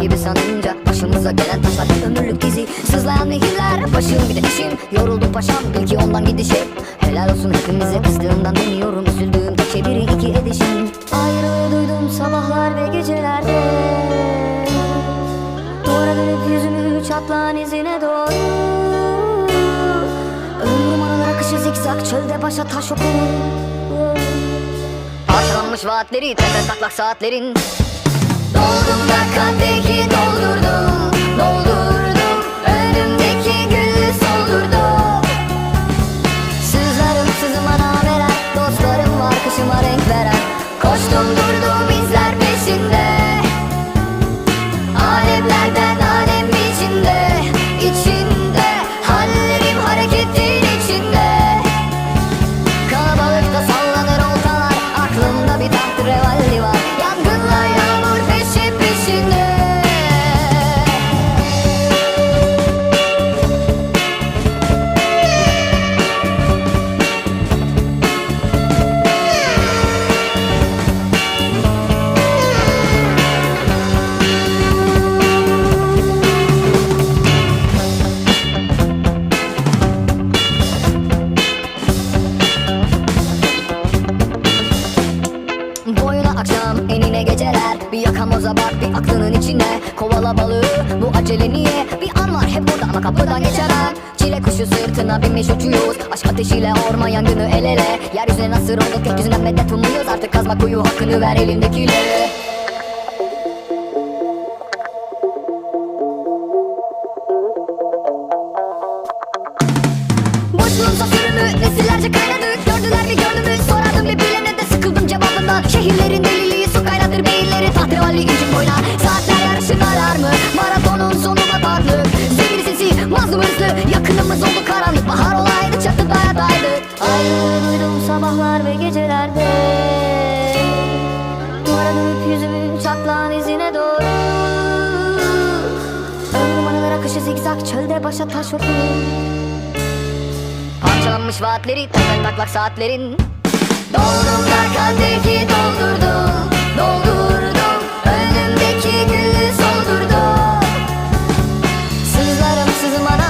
sahibi sanınca Başımıza gelen taşlar ömürlük dizi Sızlayan nehirler başım bir de işim Yoruldum paşam bil ki ondan gidişim. Helal olsun hepimize kızdığımdan demiyorum. Üzüldüğüm tek şey biri iki edişim. Ayrılığı duydum sabahlar ve gecelerde. Duvara dönüp yüzümü çatlağın izine doğru. Ömrüm aralar akışı zikzak çölde başa taş okur Parçalanmış vaatleri tepe taklak saatlerin içine Kovala balığı bu acele niye? Bir an var hep burada ama kapıdan geçemem. Çile kuşu sırtına binmiş uçuyoruz. Aşk ateşiyle orman yangını el ele. Yeryüzüne nasıl olduk gökyüzünden medet umuyoruz. Artık kazma kuyu hakkını ver elindekiyle Boşluğun sürümü nesillerce kaynadık. Gördüler mi gördü mü sorardım bir bilene de sıkıldım cevabından. Şehirlerin Koşu zigzag çölde başa taş okur Parçalanmış vaatleri takak taklak saatlerin. Doldurlar kadehi doldurdu. Doldurdu önümdeki gülü soldurdu. Sızlarım sızmana